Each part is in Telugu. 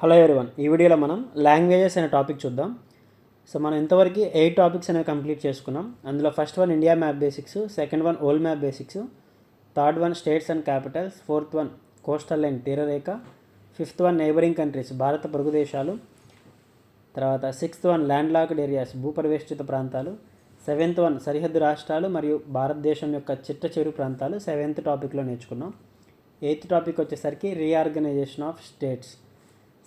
హలో ఎవరివన్ ఈ వీడియోలో మనం లాంగ్వేజెస్ అనే టాపిక్ చూద్దాం. సో మనం ఇంతవరకు ఎయిట్ టాపిక్స్ అనేవి కంప్లీట్ చేసుకున్నాం. అందులో first one India map basics second one old map basics third one states and capitals fourth one coastal and తీరరేఖ fifth one neighbouring countries భారత పొరుగు దేశాలు తర్వాత sixth one landlocked areas భూపరివేష్టిత ప్రాంతాలు సెవెంత్ వన్ సరిహద్దు రాష్ట్రాలు మరియు భారతదేశం యొక్క చిట్ట చెరు ప్రాంతాలు సెవెంత్ టాపిక్లో నేర్చుకున్నాం. ఎయిత్ టాపిక్ వచ్చేసరికి రీఆర్గనైజేషన్ ఆఫ్ స్టేట్స్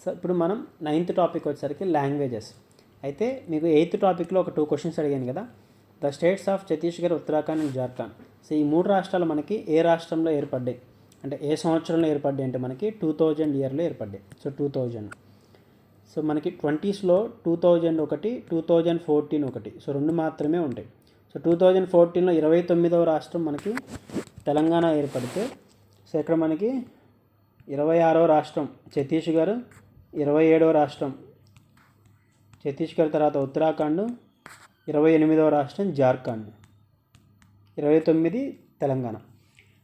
సో ఇప్పుడు మనం నైన్త్ టాపిక్ వచ్చేసరికి లాంగ్వేజెస్ అయితే మీకు ఎయిత్ టాపిక్లో ఒక టూ క్వశ్చన్స్ అడిగాను కదా? The states of Chhattisgarh Uttarakhand and Jharkhand. So ఈ మూడు రాష్ట్రాలు మనకి ఏ రాష్ట్రంలో ఏర్పడ్డాయి? అంటే ఏ సంవత్సరంలో ఏర్పడ్డాయి అంటే మనకి టూ థౌజండ్ ఇయర్లో ఏర్పడ్డాయి. సో టూ థౌజండ్ సో మనకి ట్వంటీస్లో టూ థౌజండ్ ఒకటి టూ థౌజండ్ ఫోర్టీన్ ఒకటి. సో రెండు మాత్రమే ఉంటాయి. సో టూ థౌజండ్ ఫోర్టీన్లో ఇరవై తొమ్మిదవ రాష్ట్రం మనకి తెలంగాణ ఏర్పడితే సో ఇక్కడ మనకి ఇరవై ఆరవ రాష్ట్రం ఛత్తీస్గఢ్ ఇరవై ఏడవ రాష్ట్రం ఛత్తీస్గఢ్ తర్వాత ఉత్తరాఖండ్ ఇరవై ఎనిమిదవ రాష్ట్రం జార్ఖండ్ ఇరవై తొమ్మిది తెలంగాణ.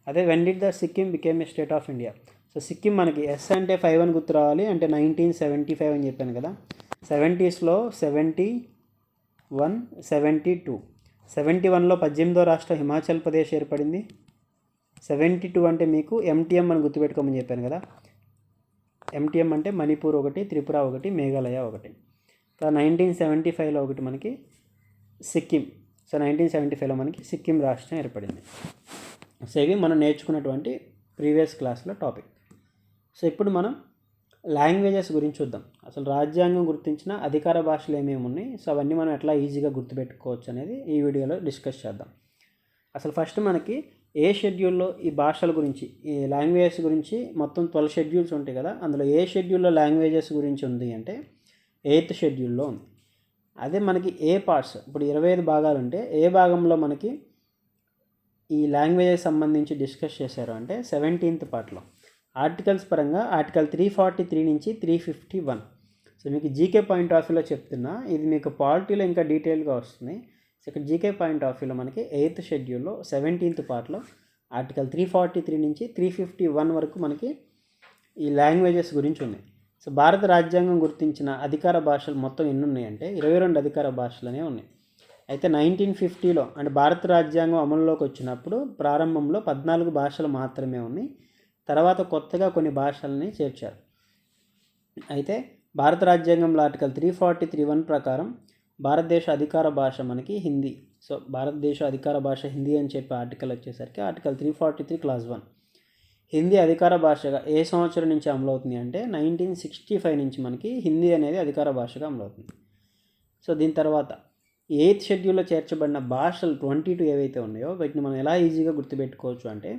అదే when did the Sikkim became a state of India so Sikkim మనకి ఎస్ అంటే ఫైవ్ అని గుర్తు రావాలి అంటే నైన్టీన్ సెవెంటీ ఫైవ్ అని చెప్పాను కదా. సెవెంటీస్లో seventy one seventy two seventy వన్లో పద్దెనిమిదో రాష్ట్రం హిమాచల్ ప్రదేశ్ ఏర్పడింది. సెవెంటీ టూ అంటే మీకు ఎంటీఎం అని గుర్తుపెట్టుకోమని చెప్పాను కదా. ఎంటీఎం అంటే మణిపూర్ ఒకటి త్రిపుర ఒకటి మేఘాలయ ఒకటి. తర్వాత నైన్టీన్ సెవెంటీ ఫైవ్లో ఒకటి మనకి సిక్కిం. సో నైన్టీన్ సెవెంటీ ఫైవ్లో మనకి సిక్కిం రాష్ట్రం ఏర్పడింది. సో ఇవి మనం నేర్చుకున్నటువంటి ప్రీవియస్ క్లాస్లో టాపిక్. సో ఇప్పుడు మనం లాంగ్వేజెస్ గురించి చూద్దాం. అసలు రాజ్యాంగం గుర్తించిన అధికార భాషలు ఏమేమి ఉన్నాయి? సో అవన్నీ మనం ఎట్లా ఈజీగా గుర్తుపెట్టుకోవచ్చు అనేది ఈ వీడియోలో డిస్కస్ చేద్దాం. అసలు ఫస్ట్ మనకి ఏ షెడ్యూల్లో ఈ భాషల గురించి ఈ లాంగ్వేజెస్ గురించి మొత్తం ట్వెల్వ్ షెడ్యూల్స్ ఉంటాయి కదా అందులో ఏ షెడ్యూల్లో లాంగ్వేజెస్ గురించి ఉంది అంటే ఎయిత్ షెడ్యూల్లో ఉంది. అదే మనకి ఏ పార్ట్స్ ఇప్పుడు ఇరవై ఐదు భాగాలు ఉంటే ఏ భాగంలో మనకి ఈ లాంగ్వేజెస్ సంబంధించి డిస్కస్ చేశారు అంటే సెవెంటీన్త్ పార్ట్లో. ఆర్టికల్స్ పరంగా ఆర్టికల్ త్రీ ఫార్టీ త్రీ నుంచి త్రీ ఫిఫ్టీ వన్. సో మీకు జీకే పాయింట్ ఆఫ్ వ్యూలో చెప్తున్నా ఇది మీకు పాలిటీలో ఇంకా డీటెయిల్గా వస్తుంది. సో ఇక్కడ జీకే పాయింట్ ఆఫ్ వ్యూలో మనకి ఎయిత్ షెడ్యూల్లో సెవెంటీన్త్ పార్ట్లో ఆర్టికల్ త్రీ ఫార్టీ త్రీ నుంచి త్రీ ఫిఫ్టీ వన్ వరకు మనకి ఈ లాంగ్వేజెస్ గురించి ఉన్నాయి. సో భారత రాజ్యాంగం గుర్తించిన అధికార భాషలు మొత్తం ఎన్ని ఉన్నాయంటే ఇరవై రెండు అధికార భాషలనే ఉన్నాయి. అయితే నైన్టీన్ ఫిఫ్టీలో అంటే భారత రాజ్యాంగం అమలులోకి వచ్చినప్పుడు ప్రారంభంలో పద్నాలుగు భాషలు మాత్రమే ఉన్నాయి. తర్వాత కొత్తగా కొన్ని భాషలని చేర్చారు. అయితే భారత రాజ్యాంగంలో article three forty three one ప్రకారం భారతదేశ అధికార భాష మనకి హిందీ. సో భారతదేశ అధికార భాష హిందీ అని చెప్పి ఆర్టికల్ వచ్చేసరికి article three forty three clause one. Hindi అధికార భాషగా ఏ సంవత్సరం నుంచి అమలవుతుంది అంటే నైన్టీన్ సిక్స్టీ ఫైవ్ నుంచి మనకి హిందీ అనేది అధికార భాషగా అమలవుతుంది. సో దీని తర్వాత ఎయిత్ షెడ్యూల్లో చేర్చబడిన భాషలు ట్వంటీ టూ ఏవైతే ఉన్నాయో వీటిని మనం ఎలా ఈజీగా గుర్తుపెట్టుకోవచ్చు అంటే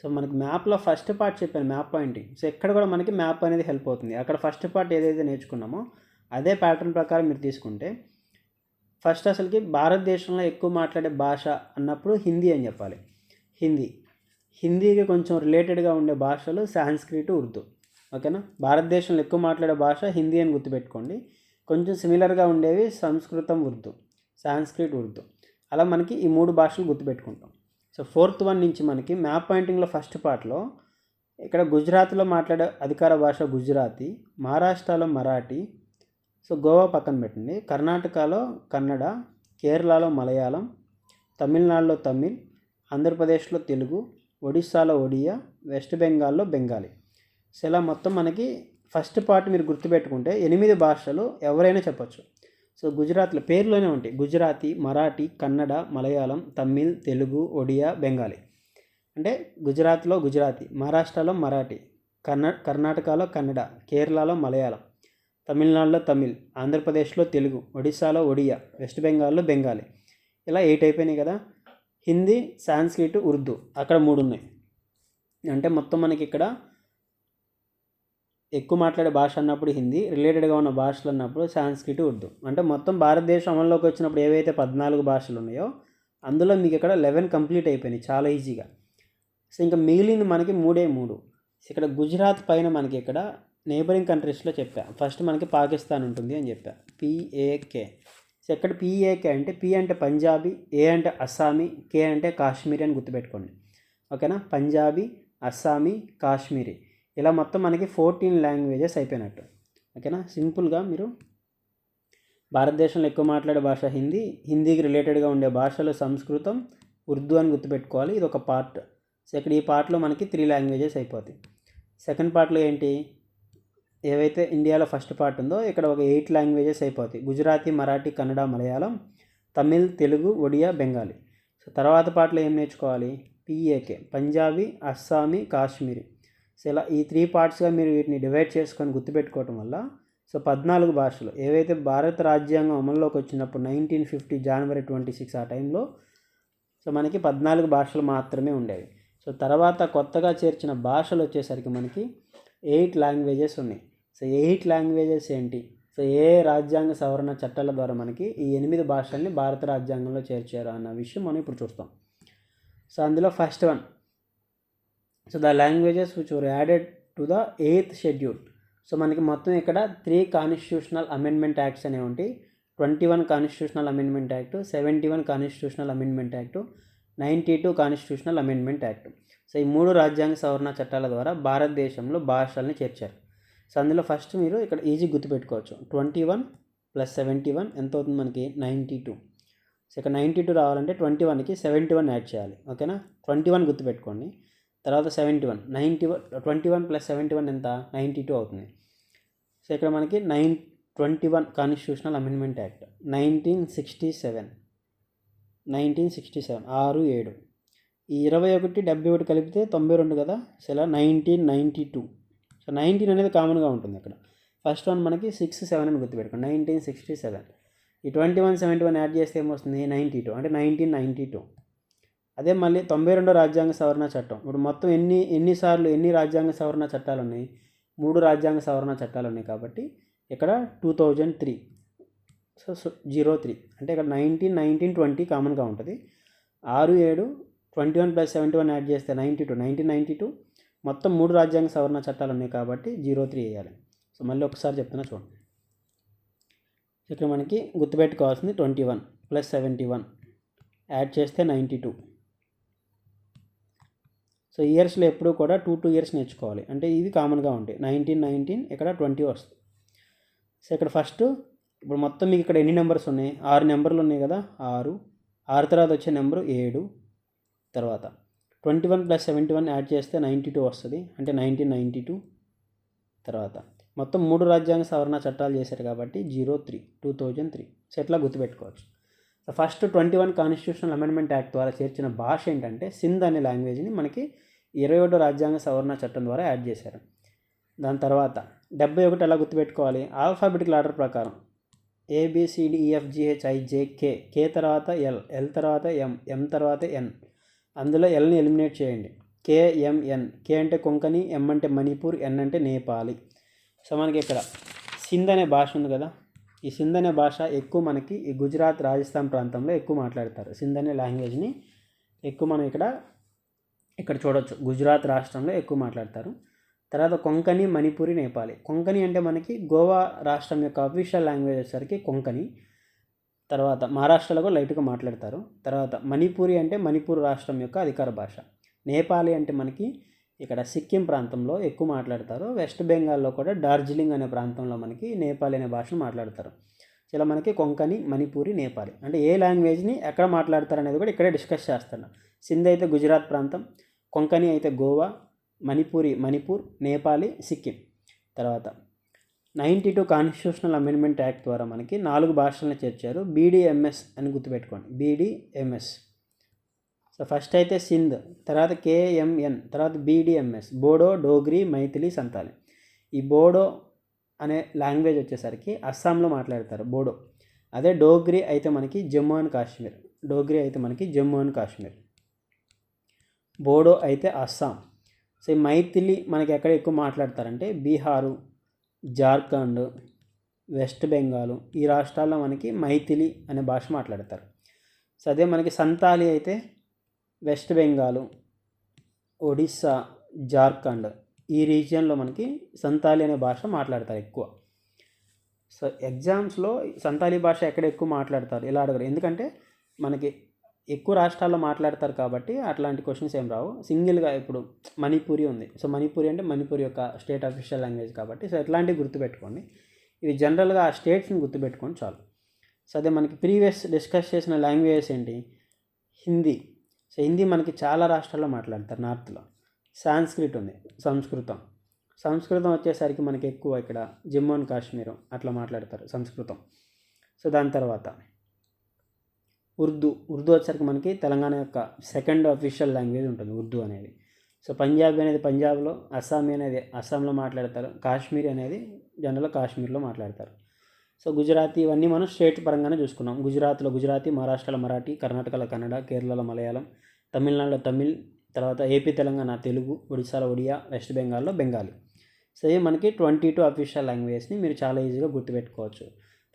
సో మనకి మ్యాప్లో ఫస్ట్ పార్ట్ చెప్పాను మ్యాప్ పాయింటింగ్. సో ఎక్కడ కూడా మనకి మ్యాప్ అనేది హెల్ప్ అవుతుంది. అక్కడ ఫస్ట్ పార్ట్ ఏదైతే నేర్చుకున్నామో అదే ప్యాటర్న్ ప్రకారం మీరు తీసుకుంటే ఫస్ట్ అసలుకి భారతదేశంలో ఎక్కువ మాట్లాడే భాష అన్నప్పుడు హిందీ అని చెప్పాలి. హిందీ. హిందీకి కొంచెం రిలేటెడ్గా ఉండే భాషలు సాంస్క్రిట్ ఉర్దూ. ఓకేనా? భారతదేశంలో ఎక్కువ మాట్లాడే భాష హిందీ అని గుర్తుపెట్టుకోండి. కొంచెం సిమిలర్గా ఉండేవి సంస్కృతం ఉర్దూ. సాంస్క్రిట్ ఉర్దూ. అలా మనకి ఈ మూడు భాషలు గుర్తుపెట్టుకుంటాం. సో ఫోర్త్ వన్ నుంచి మనకి మ్యాప్ పాయింటింగ్లో ఫస్ట్ పార్ట్లో ఇక్కడ గుజరాత్లో మాట్లాడే అధికార భాష గుజరాతీ మహారాష్ట్రలో మరాఠీ సో గోవా పక్కన పెట్టండి. కర్ణాటకలో కన్నడ కేరళలో మలయాళం తమిళనాడులో తమిళ్ ఆంధ్రప్రదేశ్లో తెలుగు ఒడిస్సాలో ఒడియా వెస్ట్ బెంగాల్లో బెంగాలీ. సో ఇలా మొత్తం మనకి ఫస్ట్ పార్ట్ మీరు గుర్తుపెట్టుకుంటే ఎనిమిది భాషలు ఎవరైనా చెప్పచ్చు. సో గుజరాత్లో పేర్లోనే ఉంటాయి. గుజరాతీ మరాఠీ కన్నడ మలయాళం తమిళ్ తెలుగు ఒడియా బెంగాలీ. అంటే గుజరాత్లో గుజరాతీ మహారాష్ట్రలో మరాఠీ కర్ణ కర్ణాటకలో కన్నడ కేరళలో మలయాళం. తమిళనాడులో తమిళ్ ఆంధ్రప్రదేశ్లో తెలుగు ఒడిస్సాలో ఒడియా వెస్ట్ బెంగాల్లో బెంగాలీ. ఇలా ఎయిట్ అయిపోయినాయి కదా? హిందీ సాంస్క్రిట్ ఉర్దూ అక్కడ మూడు ఉన్నాయి. అంటే మొత్తం మనకి ఇక్కడ ఎక్కువ మాట్లాడే భాష అన్నప్పుడు హిందీ రిలేటెడ్గా ఉన్న భాషలు అన్నప్పుడు సాంస్క్రిట్ ఉర్దూ. అంటే మొత్తం భారతదేశం అమల్లోకి వచ్చినప్పుడు ఏవైతే పద్నాలుగు భాషలు ఉన్నాయో అందులో మీకు ఇక్కడ లెవెన్ కంప్లీట్ అయిపోయినాయి చాలా ఈజీగా సో ఇంకా మిగిలింది మనకి మూడే మూడు. ఇక్కడ గుజరాత్ పైన మనకి ఇక్కడ నేబరింగ్ కంట్రీస్లో చెప్పా. ఫస్ట్ మనకి పాకిస్తాన్ ఉంటుంది అని చెప్పా. పిఏకే ఇక్కడ పిఏకే అంటే పి అంటే పంజాబీ ఏ అంటే అస్సామీ కే అంటే కాశ్మీరీ అని గుర్తుపెట్టుకోండి. ఓకేనా పంజాబీ అస్సామీ కాశ్మీరీ ఇలా మొత్తం మనకి ఫోర్టీన్ లాంగ్వేజెస్ అయిపోయినట్టు. ఓకేనా సింపుల్గా మీరు భారతదేశంలో ఎక్కువ మాట్లాడే భాష హిందీ. హిందీకి రిలేటెడ్గా ఉండే భాషలు సంస్కృతం ఉర్దూ అని గుర్తుపెట్టుకోవాలి. ఇది ఒక పార్ట్ సో ఇక్కడ ఈ పార్ట్లో మనకి త్రీ లాంగ్వేజెస్ అయిపోతాయి. సెకండ్ పార్ట్లో ఏంటి? ఏవైతే ఇండియాలో ఫస్ట్ పార్ట్ ఉందో ఇక్కడ ఒక ఎయిట్ లాంగ్వేజెస్ అయిపోతాయి. గుజరాతీ మరాఠీ కన్నడ మలయాళం తమిళ్ తెలుగు ఒడియా బెంగాలీ. సో తర్వాత పాటలో ఏం నేర్చుకోవాలి? P A K Punjabi Assamese Kashmiri. So ఇలా ఈ త్రీ పార్ట్స్గా మీరు వీటిని డివైడ్ చేసుకొని గుర్తుపెట్టుకోవటం వల్ల సో పద్నాలుగు భాషలు ఏవైతే భారత రాజ్యాంగం అమల్లోకి వచ్చినప్పుడు నైన్టీన్ ఫిఫ్టీ జనవరి ట్వంటీ సిక్స్ ఆ టైంలో సో మనకి పద్నాలుగు భాషలు మాత్రమే ఉండేవి. సో తర్వాత కొత్తగా చేర్చిన భాషలు వచ్చేసరికి మనకి ఎయిట్ లాంగ్వేజెస్ ఉన్నాయి. సో ఎయిట్ లాంగ్వేజెస్ ఏంటి? సో ఏ రాజ్యాంగ సవరణ చట్టాల ద్వారా మనకి ఈ ఎనిమిది భాషల్ని భారత రాజ్యాంగంలో చేర్చారు అన్న విషయం మనం ఇప్పుడు చూస్తాం. సో అందులో first one so the languages which were added to the eighth schedule. So మనకి మొత్తం ఇక్కడ త్రీ కాన్స్టిట్యూషనల్ అమెండ్మెంట్ యాక్ట్స్ అనేవి ఉంటాయి. Twenty one constitutional amendment act seventy one constitutional amendment act ninety two constitutional amendment act so ఈ మూడు రాజ్యాంగ సవరణ చట్టాల ద్వారా భారతదేశంలో భాషల్ని చేర్చారు. సో అందులో ఫస్ట్ మీరు ఇక్కడ ఈజీ గుర్తుపెట్టుకోవచ్చు. Twenty one plus seventy one ఎంత అవుతుంది మనకి? నైంటీ టూ సో ఇక్కడ నైంటీ టూ రావాలంటే ట్వంటీ వన్కి సెవెంటీ వన్ యాడ్ చేయాలి. ఓకేనా ట్వంటీ వన్ గుర్తుపెట్టుకోండి. తర్వాత seventy one ninety one twenty one plus seventy one ఎంత? నైంటీ టూ అవుతుంది. సో ఇక్కడ మనకి nine twenty one constitutional amendment act nineteen sixty seven nineteen sixty seven ఆరు ఏడు. ఈ ఇరవై ఒకటి డెబ్బై ఒకటి కలిపితే తొంభై రెండు కదా? సో ఇలా nineteen ninety two so nineteen అనేది కామన్గా ఉంటుంది ఇక్కడ ఫస్ట్ వన్ మనకి సిక్స్ సెవెన్ అని గుర్తుపెట్టుకోండి. Nineteen sixty seven. ఈ twenty one seventy one add చేస్తే ఏమొస్తుంది? Ninety two. అంటే నైన్టీన్ నైంటీ టూ. అదే మళ్ళీ తొంభై రెండో రాజ్యాంగ సవరణ చట్టం. ఇప్పుడు మొత్తం ఎన్ని ఎన్నిసార్లు ఎన్ని రాజ్యాంగ సవరణ చట్టాలు ఉన్నాయి మూడు రాజ్యాంగ సవరణ చట్టాలు ఉన్నాయి కాబట్టి ఇక్కడ two thousand three. So so zero three. అంటే ఇక్కడ నైన్టీన్ నైన్టీన్ ట్వంటీ కామన్గా ఉంటుంది. ఆరు ఏడు twenty one plus seventy one add చేస్తే ninety two. Nineteen ninety two. మొత్తం మూడు రాజ్యాంగ సవరణ చట్టాలు ఉన్నాయి కాబట్టి జీరో త్రీ వేయాలి. సో మళ్ళీ ఒకసారి చెప్తున్నా చూడండి. ఇక్కడ మనకి గుర్తుపెట్టుకోవాల్సింది twenty one plus seventy one. Add చేస్తే నైంటీ టూ. సో ఇయర్స్లో ఎప్పుడూ కూడా టూ టూ ఇయర్స్ నేర్చుకోవాలి. అంటే ఇది కామన్గా ఉంటాయి. నైన్టీన్ నైన్టీన్ ఇక్కడ ట్వంటీ వస్తుంది. సో ఇక్కడ ఫస్ట్ ఇప్పుడు మొత్తం మీకు ఇక్కడ ఎన్ని నెంబర్స్ ఉన్నాయి? ఆరు నెంబర్లు ఉన్నాయి కదా? ఆరు. ఆరు తర్వాత వచ్చే నెంబరు ఏడు. తర్వాత twenty one plus seventy one add చేస్తే నైంటీ టూ వస్తుంది. అంటే నైన్టీన్ నైంటీ టూ తర్వాత. మొత్తం మూడు రాజ్యాంగ సవరణ చట్టాలు చేశారు కాబట్టి zero three two thousand three. So ఎట్లా గుర్తుపెట్టుకోవచ్చు? So first twenty one constitutional amendment act ద్వారా చేర్చిన భాష ఏంటంటే సింధ్ అనే లాంగ్వేజ్ని మనకి ఇరవై ఒకటో రాజ్యాంగ సవరణ చట్టం ద్వారా యాడ్ చేశారు. దాని తర్వాత డెబ్బై ఒకటి ఎలా గుర్తుపెట్టుకోవాలి? ఆల్ఫాబెటికల్ ఆర్డర్ ప్రకారం. ఏబిసిడిఈఎఫ్జిహెచ్ఐజేకే కే e, తర్వాత ఎల్ ఎల్ తర్వాత ఎం ఎం తర్వాత ఎన్ అందులో ఎల్ని ఎలిమినేట్ చేయండి. కేఎంఎన్ కే అంటే కొంకణి ఎం అంటే మణిపూర్ ఎన్ అంటే నేపాలి. సో మనకి ఇక్కడ సింధ్ అనే భాష ఉంది కదా. ఈ సింధ్ అనే భాష ఎక్కువ మనకి ఈ గుజరాత్ రాజస్థాన్ ప్రాంతంలో ఎక్కువ మాట్లాడతారు. సింధ్ అనే లాంగ్వేజ్ని ఎక్కువ మనం ఇక్కడ ఇక్కడ చూడొచ్చు. గుజరాత్ రాష్ట్రంలో ఎక్కువ మాట్లాడతారు. తర్వాత కొంకణి మణిపూరి నేపాలి. కొంకణి అంటే మనకి గోవా రాష్ట్రం యొక్క అఫీషియల్ లాంగ్వేజ్ వచ్చేసరికి కొంకణి. తర్వాత మహారాష్ట్రలో కూడా లైట్గా మాట్లాడతారు. తర్వాత మణిపూరి అంటే మణిపూర్ రాష్ట్రం యొక్క అధికార భాష. నేపాలి అంటే మనకి ఇక్కడ సిక్కిం ప్రాంతంలో ఎక్కువ మాట్లాడతారు. వెస్ట్ బెంగాల్లో కూడా డార్జిలింగ్ అనే ప్రాంతంలో మనకి నేపాలి అనే భాషను మాట్లాడతారు. ఇలా మనకి కొంకణి మణిపూరి నేపాలి. అంటే ఏ లాంగ్వేజ్ని ఎక్కడ మాట్లాడతారు అనేది కూడా ఇక్కడే డిస్కస్ చేస్తాను సింధ్ అయితే గుజరాత్ ప్రాంతం కొంకణి అయితే గోవా మణిపూరి మణిపూర్ నేపాలి సిక్కిం. తర్వాత ninety two constitutional amendment act ద్వారా మనకి నాలుగు భాషలను చేర్చారు. బీడీఎంఎస్ అని గుర్తుపెట్టుకోండి. బీడీఎంఎస్. సో ఫస్ట్ అయితే సింధ్ తర్వాత కేఎంఎన్ తర్వాత బీడీఎంఎస్. బోడో డోగ్రీ మైథిలి సంతాలి. ఈ బోడో అనే లాంగ్వేజ్ వచ్చేసరికి అస్సాంలో మాట్లాడతారు బోడో. అదే డోగ్రీ అయితే మనకి జమ్మూ అండ్ కాశ్మీర్. డోగ్రీ అయితే మనకి జమ్మూ అండ్ కాశ్మీర్. బోడో అయితే అస్సాం. సో ఈ మైథిలి మనకి ఎక్కడ ఎక్కువ మాట్లాడతారంటే బీహారు జార్ఖండ్ వెస్ట్ బెంగాల్ ఈ రాష్ట్రాల్లో మనకి మైథిలి అనే భాష మాట్లాడతారు. సో అదే మనకి సంతాలి అయితే వెస్ట్ బెంగాల్ ఒడిస్సా జార్ఖండ్ ఈ రీజియన్లో మనకి సంతాలి అనే భాష మాట్లాడతారు ఎక్కువ. సో ఎగ్జామ్స్లో సంతాలి భాష ఎక్కడ ఎక్కువ మాట్లాడతారు? ఇలా అడగరు. ఎందుకంటే మనకి ఎక్కువ రాష్ట్రాల్లో మాట్లాడతారు కాబట్టి అట్లాంటి క్వశ్చన్స్ ఏం రావు. సింగిల్గా ఇప్పుడు మణిపూరి ఉంది. సో మణిపూరి అంటే మణిపూరి యొక్క స్టేట్ అఫీషియల్ లాంగ్వేజ్ కాబట్టి సో ఎట్లాంటివి గుర్తుపెట్టుకోండి ఇవి జనరల్గా ఆ స్టేట్స్ని గుర్తుపెట్టుకోండి చాలు. సో అదే మనకి ప్రీవియస్ డిస్కస్ చేసిన లాంగ్వేజెస్ ఏంటి? హిందీ. సో హిందీ మనకి చాలా రాష్ట్రాల్లో మాట్లాడతారు నార్త్లో సాంస్క్రిట్ ఉంది సంస్కృతం. సంస్కృతం వచ్చేసరికి మనకి ఎక్కువ ఇక్కడ జమ్మూ అండ్ కాశ్మీర్ అట్లా మాట్లాడతారు సంస్కృతం. సో దాని తర్వాత ఉర్దూ ఉర్దూ వచ్చేసరికి మనకి తెలంగాణ యొక్క సెకండ్ అఫీషియల్ లాంగ్వేజ్ ఉంటుంది ఉర్దూ అనేది. సో పంజాబీ అనేది పంజాబ్లో అస్సామీ అనేది అస్సాంలో మాట్లాడతారు కాశ్మీరీ అనేది జనరల్ కాశ్మీర్లో మాట్లాడతారు. సో గుజరాతీ ఇవన్నీ మనం స్టేట్ పరంగానే చూసుకున్నాం. గుజరాత్లో గుజరాతీ మహారాష్ట్రలో మరాఠీ కర్ణాటకలో కన్నడ కేరళలో మలయాళం తమిళనాడులో తమిళ్ తర్వాత ఏపీ తెలంగాణ తెలుగు ఒడిశాలో ఒడియా వెస్ట్ బెంగాల్లో బెంగాలీ. సో ఇవి మనకి ట్వంటీ టూ అఫీషియల్ లాంగ్వేజ్ని మీరు చాలా ఈజీగా గుర్తుపెట్టుకోవచ్చు.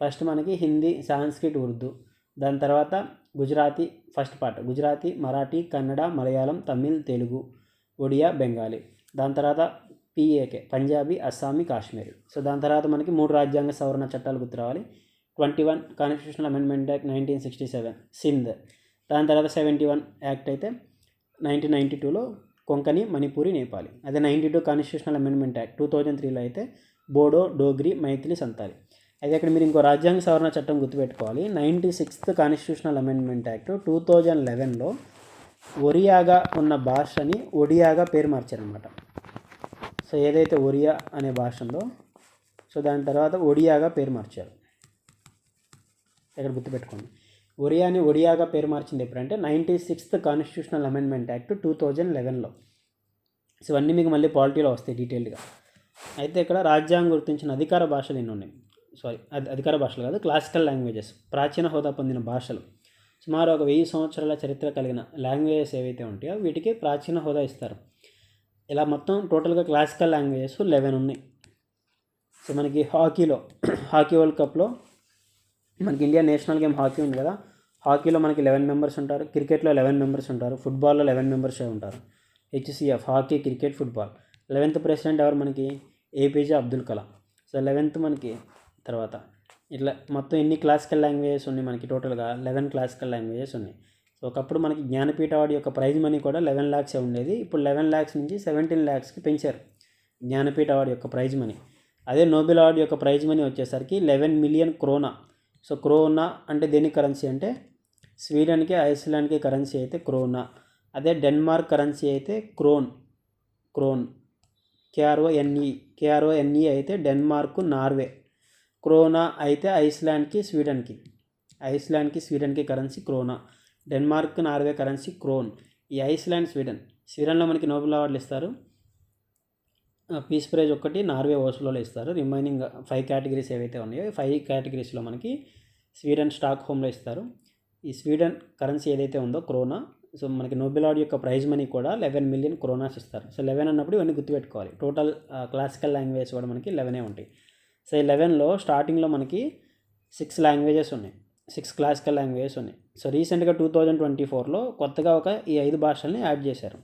ఫస్ట్ మనకి హిందీ సాంస్క్రిట్ ఉర్దూ. దాని తర్వాత గుజరాతీ ఫస్ట్ పార్ట్. గుజరాతీ మరాఠీ కన్నడ మలయాళం తమిళ్ తెలుగు ఒడియా బెంగాలీ. దాని తర్వాత P A K Punjabi Assamese Kashmiri. So దాని తర్వాత మనకి మూడు రాజ్యాంగ సవరణ చట్టాలు గుర్తు రావాలి. Twenty one constitutional amendment act nineteen sixty seven Sindh. దాని తర్వాత సెవెంటీ వన్ యాక్ట్ అయితే నైన్టీన్ నైంటీ టూలో కొంకణి మణిపూరి నేపాలి. అదే ninety two constitutional amendment act two thousand త్రీలో అయితే బోడో డోగ్రి మైథిలి సంతాలి. అయితే ఇక్కడ మీరు ఇంకో రాజ్యాంగ సవరణ చట్టం గుర్తుపెట్టుకోవాలి. Ninety sixth constitutional amendment act two thousand లెవెన్లో ఒరియాగా ఉన్న భాషని ఒడియాగా పేరు మార్చారనమాట సో ఏదైతే ఒరియా అనే భాష ఉందో సో దాని తర్వాత ఒడియాగా పేరు మార్చారు. ఇక్కడ గుర్తుపెట్టుకోండి. ఒరియాని ఒడియాగా పేరు మార్చింది ఎప్పుడంటే ninety sixth constitutional amendment act two thousand లెవెన్లో. So ఇవన్నీ మీకు మళ్ళీ పాలిటీలో వస్తాయి డీటెయిల్గా అయితే ఇక్కడ రాజ్యాంగం గుర్తించిన అధికార భాషలు ఎన్ని ఉన్నాయి? సారీ అది అధికార భాషలు కాదు క్లాసికల్ లాంగ్వేజెస్ ప్రాచీన హోదా పొందిన భాషలు. సుమారు ఒక వెయ్యి సంవత్సరాల చరిత్ర కలిగిన లాంగ్వేజెస్ ఏవైతే ఉంటాయో వీటికి ప్రాచీన హోదా ఇస్తారు. ఇలా మొత్తం టోటల్గా క్లాసికల్ లాంగ్వేజెస్ లెవెన్ ఉన్నాయి. సో మనకి హాకీలో హాకీ వరల్డ్ కప్లో మనకి ఇండియా నేషనల్ గేమ్ హాకీ ఉంది కదా హాకీలో మనకి లెవెన్ మెంబర్స్ ఉంటారు క్రికెట్లో లెవెన్ మెంబర్స్ ఉంటారు ఫుట్బాల్లో లెవెన్ మెంబర్స్ ఉంటారు. H C F hockey cricket football eleventh president ఎవరు మనకి? A P J Abdul Kalam so eleventh మనకి తర్వాత ఇట్లా మొత్తం ఎన్ని క్లాసికల్ లాంగ్వేజెస్ ఉన్నాయి మనకి? టోటల్గా లెవెన్ క్లాసికల్ లాంగ్వేజెస్ ఉన్నాయి. సో ఒకప్పుడు మనకి జ్ఞానపీఠ అవార్డు యొక్క ప్రైజ్ మనీ కూడా లెవెన్ ల్యాక్సే ఉండేది. ఇప్పుడు లెవెన్ ల్యాక్స్ నుంచి సెవెంటీన్ ల్యాక్స్కి పెంచారు జ్ఞానపీఠ అవార్డు యొక్క ప్రైజ్ మనీ అదే నోబెల్ అవార్డు యొక్క ప్రైజ్ మనీ వచ్చేసరికి eleven million krona so krona అంటే దేని కరెన్సీ అంటే? స్వీడన్కి ఐస్లాండ్కి కరెన్సీ అయితే క్రోనా అదే డెన్మార్క్ కరెన్సీ అయితే krone krone K R O N E K R O N E అయితే డెన్మార్క్ నార్వే క్రోనా అయితే ఐస్లాండ్కి స్వీడన్కి. ఐస్లాండ్కి స్వీడన్కి currency krona. Denmark Norway currency krone. ఈ ఐస్లాండ్ స్వీడన్. స్వీడన్లో మనకి నోబెల్ అవార్డులు ఇస్తారు. పీస్ ప్రైజ్ ఒకటి నార్వే ఓస్లోలో ఇస్తారు. రిమైనింగ్ ఫైవ్ కేటగిరీస్ ఏవైతే ఉన్నాయో ఫైవ్ కేటగిరీస్లో మనకి స్వీడన్ స్టాక్ హోమ్లో ఇస్తారు. ఈ స్వీడన్ కరెన్సీ ఏదైతే ఉందో క్రోనా సో మనకి నోబెల్ అవార్డు యొక్క ప్రైజ్ మనీ కూడా లెవెన్ మిలియన్ క్రోనాస్ ఇస్తారు. సో లెవెన్ అన్నప్పుడు ఇవన్నీ గుర్తుపెట్టుకోవాలి. టోటల్ క్లాసికల్ లాంగ్వేజ్ కూడా మనకి లెవెనే ఉంటాయి. సో ఈ లెవెన్లో స్టార్టింగ్లో మనకి సిక్స్ లాంగ్వేజెస్ ఉన్నాయి. సిక్స్ క్లాసికల్ లాంగ్వేజెస్ ఉన్నాయి. సో రీసెంట్గా టూ థౌజండ్ ట్వంటీ ఫోర్లో కొత్తగా ఒక ఈ ఐదు భాషల్ని యాడ్ చేశారు.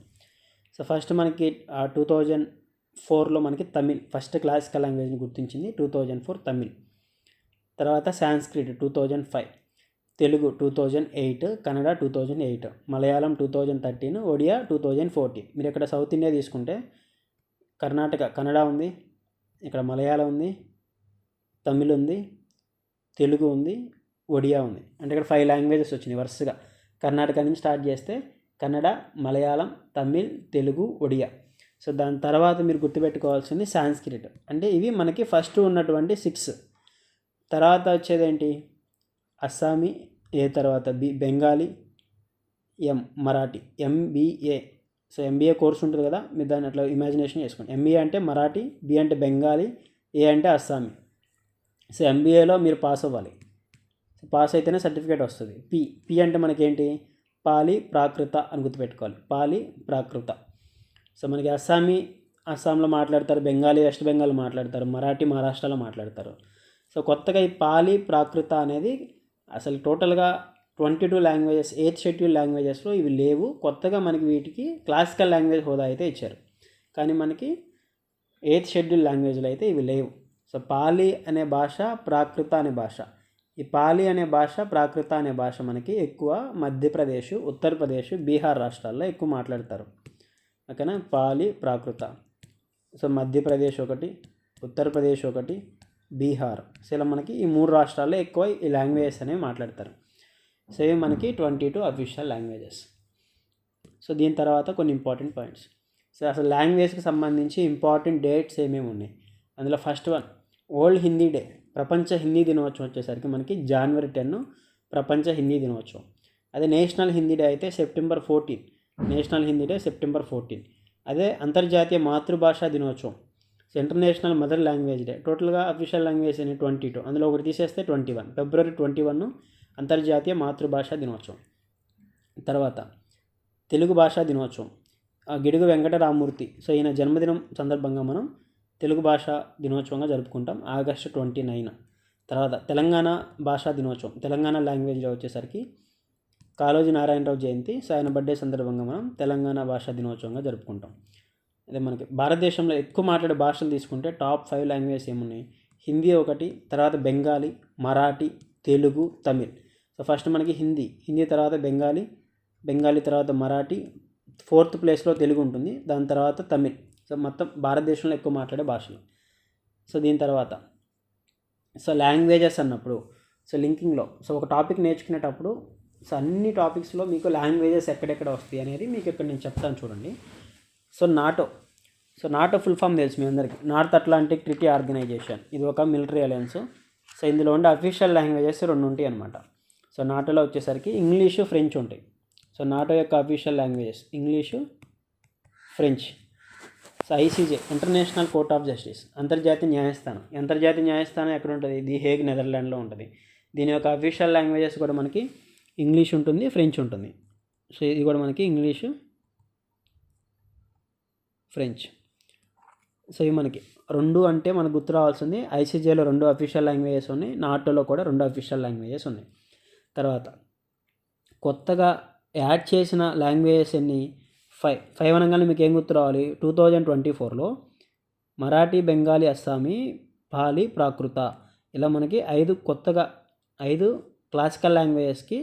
సో ఫస్ట్ మనకి టూ థౌజండ్ ఫోర్లో మనకి తమిళ్ ఫస్ట్ క్లాసికల్ లాంగ్వేజ్ని గుర్తించింది టూ థౌజండ్ ఫోర్ తమిళ్. తర్వాత Sanskrit two thousand five Telugu two thousand eight Kannada two thousand eight Malayalam two thousand thirteen Odia two thousand fourteen మీరు ఇక్కడ సౌత్ ఇండియా తీసుకుంటే కర్ణాటక కన్నడ ఉంది ఇక్కడ మలయాళం ఉంది తమిళ్ ఉంది తెలుగు ఉంది ఒడియా ఉంది. అంటే ఇక్కడ ఫైవ్ లాంగ్వేజెస్ వచ్చినాయి వరుసగా. కర్ణాటక నుంచి స్టార్ట్ చేస్తే కన్నడ మలయాళం తమిళ్ తెలుగు ఒడియా. సో దాని తర్వాత మీరు గుర్తుపెట్టుకోవాల్సింది సాంస్క్రిట్ అంటే ఇవి మనకి ఫస్ట్ ఉన్నటువంటి సిక్స్ తర్వాత వచ్చేది ఏంటి? అస్సామీ ఏ తర్వాత B Bengali M Marathi MBA so MBA course ఉంటుంది కదా మీరు దాన్ని అట్లా ఇమాజినేషన్ చేసుకోండి. ఎంబీఏ అంటే మరాఠీ బి అంటే బెంగాలీ ఏ అంటే అస్సామీ సో ఎంబీఏలో మీరు పాస్ అవ్వాలి. సో పాస్ అయితేనే సర్టిఫికేట్ వస్తుంది. పి పి అంటే మనకేంటి? పాలి ప్రాకృత అని గుర్తుపెట్టుకోవాలి. పాలి ప్రాకృత. సో మనకి అస్సామీ అస్సాంలో మాట్లాడతారు బెంగాలీ వెస్ట్ బెంగాల్ మాట్లాడతారు మరాఠీ మహారాష్ట్రలో మాట్లాడతారు. సో కొత్తగా ఈ పాలి ప్రాకృత అనేది అసలు టోటల్గా twenty two languages eighth schedule లాంగ్వేజెస్లో ఇవి లేవు. కొత్తగా మనకి వీటికి క్లాసికల్ లాంగ్వేజ్ హోదా అయితే ఇచ్చారు. కానీ మనకి ఎయిత్ షెడ్యూల్ లాంగ్వేజ్లో అయితే ఇవి లేవు. సో పాలి అనే భాష ప్రాకృత అనే భాష. ఈ పాలి అనే భాష ప్రాకృత అనే భాష మనకి ఎక్కువ మధ్యప్రదేశ్ ఉత్తరప్రదేశ్ బీహార్ రాష్ట్రాల్లో ఎక్కువ మాట్లాడతారు. ఓకేనా? పాలి ప్రాకృత. సో మధ్యప్రదేశ్ ఒకటి ఉత్తరప్రదేశ్ ఒకటి బీహార్. సో ఇలా మనకి ఈ మూడు రాష్ట్రాల్లో ఎక్కువ ఈ లాంగ్వేజెస్ అనేవి మాట్లాడతారు. సో ఇవి మనకి twenty two official languages. So దీని తర్వాత కొన్ని ఇంపార్టెంట్ పాయింట్స్. సో అసలు లాంగ్వేజ్కి సంబంధించి ఇంపార్టెంట్ డేట్స్ ఏమేమి ఉన్నాయి? అందులో first one world Hindi day ప్రపంచ హిందీ దినోత్సవం వచ్చేసరికి మనకి జనవరి టెన్ ప్రపంచ హిందీ దినోత్సవం. అదే నేషనల్ హిందీ డే అయితే September fourteen national Hindi day September fourteen అదే అంతర్జాతీయ మాతృభాషా దినోత్సవం. ఇంటర్నేషనల్ మదర్ లాంగ్వేజ్ డే టోటల్గా అఫీషియల్ లాంగ్వేజ్ అని ట్వంటీ టూ అందులో ఒకటి తీసేస్తే twenty one February twenty one అంతర్జాతీయ మాతృభాషా దినోత్సవం. తర్వాత తెలుగు భాషా దినోత్సవం. ఆ గిడుగు వెంకటరామూర్తి సో ఈయన జన్మదినం సందర్భంగా మనం తెలుగు భాష దినోత్సవంగా జరుపుకుంటాం. August twenty nine. తర్వాత తెలంగాణ భాషా దినోత్సవం. తెలంగాణ లాంగ్వేజ్లో వచ్చేసరికి కాళోజీ నారాయణరావు జయంతి. సో ఆయన బర్త్డే సందర్భంగా మనం తెలంగాణ భాషా దినోత్సవంగా జరుపుకుంటాం. అదే మనకి భారతదేశంలో ఎక్కువ మాట్లాడే భాషలు తీసుకుంటే టాప్ ఫైవ్ లాంగ్వేజ్ ఏమున్నాయి? హిందీ ఒకటి తర్వాత బెంగాలీ మరాఠీ తెలుగు తమిళ్. సో ఫస్ట్ మనకి హిందీ. హిందీ తర్వాత బెంగాలీ బెంగాలీ తర్వాత మరాఠీ ఫోర్త్ ప్లేస్లో తెలుగు ఉంటుంది. దాని తర్వాత తమిళ్. సో మొత్తం భారతదేశంలో ఎక్కువ మాట్లాడే భాషలు. సో దీని తర్వాత సో లాంగ్వేజెస్ అన్నప్పుడు సో లింకింగ్లో సో ఒక టాపిక్ నేర్చుకునేటప్పుడు సో అన్ని టాపిక్స్లో మీకు లాంగ్వేజెస్ ఎక్కడెక్కడ వస్తాయి అనేది మీకు ఇక్కడ నేను చెప్తాను చూడండి. So NATO so NATO full form తెలుసు మీ అందరికీ. నార్త్ అట్లాంటిక్ ట్రిటీ ఆర్గనైజేషన్ ఇది ఒక మిలిటరీ అలయన్స్. సో ఇందులో ఉండే అఫీషియల్ లాంగ్వేజెస్ రెండు ఉంటాయి అనమాట సో నాటోలో వచ్చేసరికి ఇంగ్లీషు ఫ్రెంచ్ ఉంటాయి. సో నాటో యొక్క official languages English French. So ICJ international court of justice అంతర్జాతీయ న్యాయస్థానం. అంతర్జాతీయ న్యాయస్థానం ఎక్కడ ఉంటుంది ది హేగ్ నెదర్లాండ్లో ఉంటుంది. దీని యొక్క అఫీషియల్ లాంగ్వేజెస్ కూడా మనకి ఇంగ్లీష్ ఉంటుంది ఫ్రెంచ్ ఉంటుంది. సో ఇది కూడా మనకి ఇంగ్లీషు ఫ్రెంచ్. సో ఇవి మనకి రెండు అంటే మనకు గుర్తు రావాల్సింది ఐసీజేలో రెండు అఫీషియల్ లాంగ్వేజెస్ ఉన్నాయి నాటోలో కూడా రెండు అఫీషియల్ లాంగ్వేజెస్ ఉన్నాయి. తర్వాత కొత్తగా యాడ్ చేసిన లాంగ్వేజెస్ ఎన్ని? ఫైవ్ ఫైవ్ అనగానే మీకు ఏం గుర్తు రావాలి టూ థౌజండ్ ట్వంటీ ఫోర్లో మరాఠీ బెంగాలీ అస్సామీ పాలి ప్రాకృత ఇలా మనకి ఐదు కొత్తగా ఐదు క్లాసికల్ లాంగ్వేజెస్కి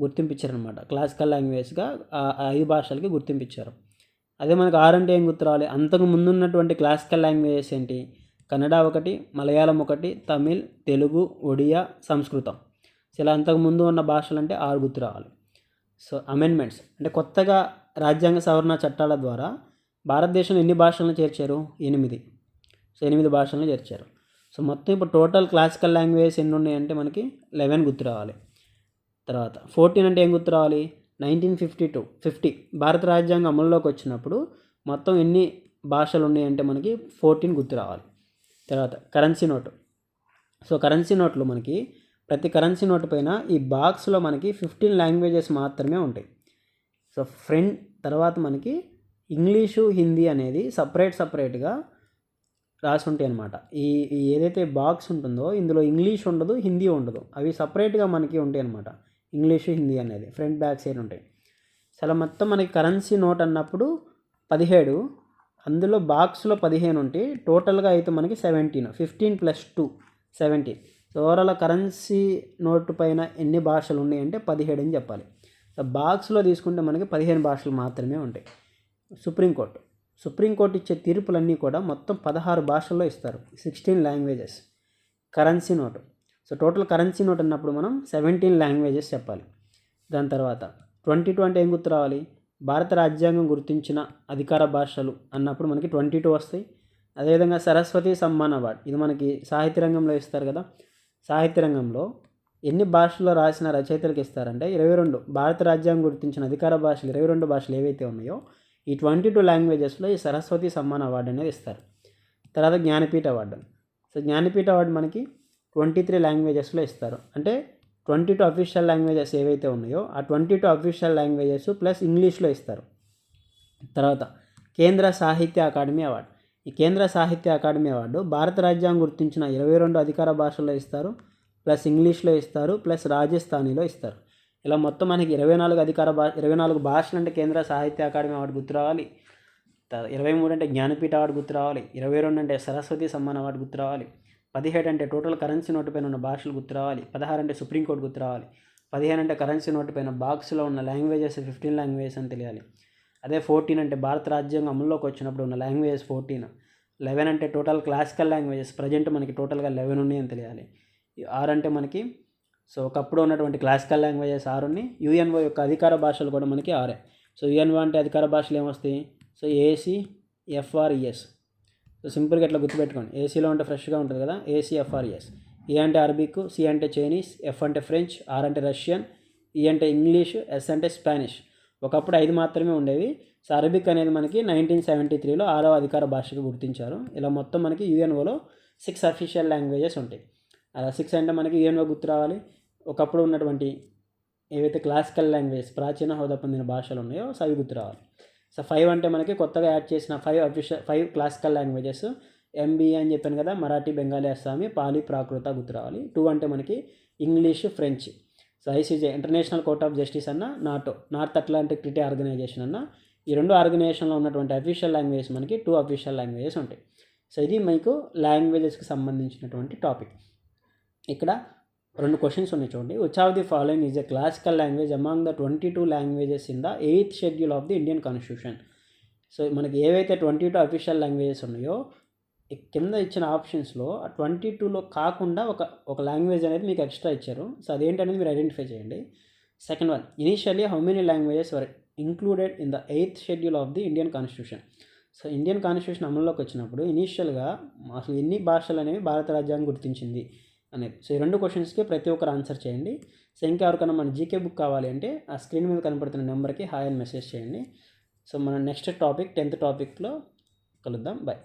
గుర్తింపించారనమాట క్లాసికల్ లాంగ్వేజ్గా ఐదు భాషలకి గుర్తింపించారు అదే మనకు ఆరు అంటే ఏం గుర్తు రావాలి అంతకు ముందున్నటువంటి క్లాసికల్ లాంగ్వేజెస్ ఏంటి? కన్నడ ఒకటి మలయాళం ఒకటి తమిళ్ తెలుగు ఒడియా సంస్కృతం. సో ఇలా అంతకు ముందు ఉన్న భాషలు అంటే ఆరు గుర్తు రావాలి సో అమెండ్మెంట్స్. అంటే కొత్తగా రాజ్యాంగ సవరణ చట్టాల ద్వారా భారతదేశంలో ఎన్ని భాషలను చేర్చారు? ఎనిమిది. సో ఎనిమిది భాషలను చేర్చారు. సో మొత్తం ఇప్పుడు టోటల్ క్లాసికల్ లాంగ్వేజ్ ఎన్ని ఉన్నాయంటే మనకి లెవెన్ గుర్తు రావాలి. తర్వాత ఫోర్టీన్ అంటే ఏం గుర్తు రావాలి? Nineteen fifty two fifty. భారత రాజ్యాంగం అమల్లోకి వచ్చినప్పుడు మొత్తం ఎన్ని భాషలు ఉన్నాయంటే మనకి ఫోర్టీన్ గుర్తు రావాలి. తర్వాత కరెన్సీ నోటు. సో కరెన్సీ నోట్లు మనకి ప్రతి కరెన్సీ నోటు పైన ఈ బాక్స్లో మనకి ఫిఫ్టీన్ లాంగ్వేజెస్ మాత్రమే ఉంటాయి. సో ఫ్రెండ్ తర్వాత మనకి ఇంగ్లీషు హిందీ అనేది సపరేట్ సపరేట్గా రాసి ఉంటాయి అనమాట ఈ ఏదైతే బాక్స్ ఉంటుందో ఇందులో ఇంగ్లీష్ ఉండదు హిందీ ఉండదు. అవి సపరేట్గా మనకి ఉంటాయి అనమాట ఇంగ్లీషు హిందీ అనేది ఫ్రంట్ బ్యాక్ సైడ్ ఉంటాయి. చాలా మొత్తం మనకి కరెన్సీ నోట్ అన్నప్పుడు పదిహేడు అందులో బాక్స్లో పదిహేను ఉంటాయి టోటల్గా అయితే మనకి seventeen fifteen plus two seventeen. So overall currency note పైన ఎన్ని భాషలు ఉన్నాయి అంటే పదిహేడు అని చెప్పాలి. సో బాక్స్లో తీసుకుంటే మనకి పదిహేను భాషలు మాత్రమే ఉంటాయి. సుప్రీంకోర్టు సుప్రీంకోర్టు ఇచ్చే తీర్పులన్నీ కూడా మొత్తం పదహారు భాషల్లో ఇస్తారు. Sixteen languages. Currency note. So total currency note అన్నప్పుడు మనం సెవెంటీన్ లాంగ్వేజెస్ చెప్పాలి. దాని తర్వాత ట్వంటీ టూ అంటే ఏం గుర్తు రావాలి? భారత రాజ్యాంగం గుర్తించిన అధికార భాషలు అన్నప్పుడు మనకి ట్వంటీ టూ వస్తాయి. అదేవిధంగా సరస్వతి సమ్మాన్ అవార్డ్. ఇది మనకి సాహిత్య రంగంలో ఇస్తారు కదా. సాహిత్య రంగంలో ఎన్ని భాషల్లో రాసిన రచయితలకు ఇస్తారంటే ఇరవై రెండు భారత రాజ్యాంగం గుర్తించిన అధికార భాషలు ఇరవై రెండు భాషలు ఏవైతే ఉన్నాయో ఈ ట్వంటీ టూ లాంగ్వేజెస్లో ఈ సరస్వతి సమ్మాన్ అవార్డు అనేది ఇస్తారు. తర్వాత Jnanpith award. So Jnanpith award మనకి ట్వంటీ త్రీ లాంగ్వేజెస్లో ఇస్తారు. అంటే ట్వంటీ టూ అఫీషియల్ లాంగ్వేజెస్ ఏవైతే ఉన్నాయో ఆ twenty two official languages plus ఇంగ్లీష్లో ఇస్తారు. తర్వాత కేంద్ర సాహిత్య అకాడమీ అవార్డు. ఈ కేంద్ర సాహిత్య అకాడమీ అవార్డు భారత రాజ్యాంగం గుర్తించిన ఇరవై రెండు అధికార భాషల్లో ఇస్తారు. ప్లస్ ఇంగ్లీష్లో ఇస్తారు ప్లస్ రాజస్థానీలో ఇస్తారు. ఇలా మొత్తం మనకి ఇరవై నాలుగు అధికార భా ఇరవై నాలుగు భాషలు అంటే కేంద్ర సాహిత్య అకాడమీ అవార్డు గుర్తు రావాలి. ఇరవై మూడు అంటే జ్ఞానపీఠ అవార్డు గుర్తు రావాలి. ఇరవై రెండు అంటే సరస్వతి సమ్మాన్ అవార్డు గుర్తు రావాలి. పదిహేడు అంటే టోటల్ కరెన్సీ నోటు పైన ఉన్న భాషలు గుర్తు రావాలి. పదహారు అంటే సుప్రీంకోర్టు గుర్తు రావాలి. పదిహేను అంటే కరెన్సీ నోటు పైన బాక్స్లో ఉన్న లాంగ్వేజెస్ ఫిఫ్టీన్ లాంగ్వేజెస్ అని తెలియాలి. అదే ఫోర్టీన్ అంటే భారత రాజ్యాంగం అమల్లోకి వచ్చినప్పుడు ఉన్న లాంగ్వేజెస్ ఫోర్టీన్. లెవెన్ అంటే టోటల్ క్లాసికల్ లాంగ్వేజెస్ ప్రజెంట్ మనకి టోటల్గా లెవెన్ ఉన్నాయని తెలియాలి. ఆర్ అంటే మనకి సో ఒకప్పుడు ఉన్నటువంటి క్లాసికల్ లాంగ్వేజెస్ ఆర్ ఉన్నాయి యుఎన్ఓ యొక్క అధికార భాషలు కూడా మనకి ఆరే. సో యుఎన్ఓ అంటే అధికార భాషలు ఏమొస్తాయి? సో ఏసీ ఎఫ్ఆర్ఈఎస్ సో సింపుల్గా ఇట్లా గుర్తుపెట్టుకోండి. ఏసీలో ఉంటే ఫ్రెష్గా ఉంటుంది కదా? A C F R E S A అంటే అరబిక్ సి అంటే చైనీస్ ఎఫ్ అంటే ఫ్రెంచ్ ఆర్ అంటే రష్యన్ ఈ e అంటే ఇంగ్లీష్ ఎస్ అంటే స్పానిష్ ఒకప్పుడు ఐదు మాత్రమే ఉండేవి. సో అరబిక్ అనేది మనకి నైన్టీన్ సెవెంటీ త్రీలో ఆరవ అధికార భాషగా గుర్తించారు. ఇలా మొత్తం మనకి యుఎన్ఓలో సిక్స్ అఫీషియల్ లాంగ్వేజెస్ ఉంటాయి. సిక్స్ అంటే మనకి ఏమో గుర్తు రావాలి. ఒకప్పుడు ఉన్నటువంటి ఏవైతే క్లాసికల్ లాంగ్వేజ్ ప్రాచీన హోదా పొందిన భాషలు ఉన్నాయో అవి గుర్తు రావాలి. సో ఫైవ్ అంటే మనకి కొత్తగా యాడ్ చేసిన five official five classical languages MBA అని చెప్పాను కదా మరాఠీ బెంగాలీ అస్సామీ పాలీ ప్రాకృత గుర్తు రావాలి. టూ అంటే మనకి English French. So ICJ international court of justice అన్న NATO north Atlantic treaty organization అన్న ఈ రెండు ఆర్గనైజేషన్లో ఉన్నటువంటి అఫీషియల్ లాంగ్వేజెస్ మనకి టూ అఫీషియల్ లాంగ్వేజెస్ ఉంటాయి. సో ఇది మీకు లాంగ్వేజెస్కి సంబంధించినటువంటి టాపిక్ ఇక్కడ రెండు క్వశ్చన్స్ ఉన్నాయి చూడండి. Which of the following is a classical language among the twenty two languages in the eighth schedule of the Indian constitution so మనకి ఏవైతే ట్వంటీ టూ అఫీషియల్ లాంగ్వేజెస్ ఉన్నాయో కింద ఇచ్చిన ఆప్షన్స్లో ఆ ట్వంటీ టూలో కాకుండా ఒక ఒక లాంగ్వేజ్ అనేది మీకు ఎక్స్ట్రా ఇచ్చారు. సో అదేంటనేది మీరు ఐడెంటిఫై చేయండి. Second one initially how many languages were included in the eighth schedule of the Indian constitution so Indian constitution అమల్లోకి వచ్చినప్పుడు ఇనీషియల్గా అసలు ఎన్ని భాషలు అనేవి భారత రాజ్యాంగం గుర్తించింది? అనేది సో ఈ రెండు క్వశ్చన్స్కి ప్రతి ఒక్కరు ఆన్సర్ చేయండి. సో ఇంకా ఎవరికైనా మన జీకే బుక్ కావాలి అంటే ఆ స్క్రీన్ మీద కనపడుతున్న నెంబర్కి హాయ్ అని మెసేజ్ చేయండి. సో మన నెక్స్ట్ టాపిక్ టెన్త్ టాపిక్లో కలుద్దాం. బాయ్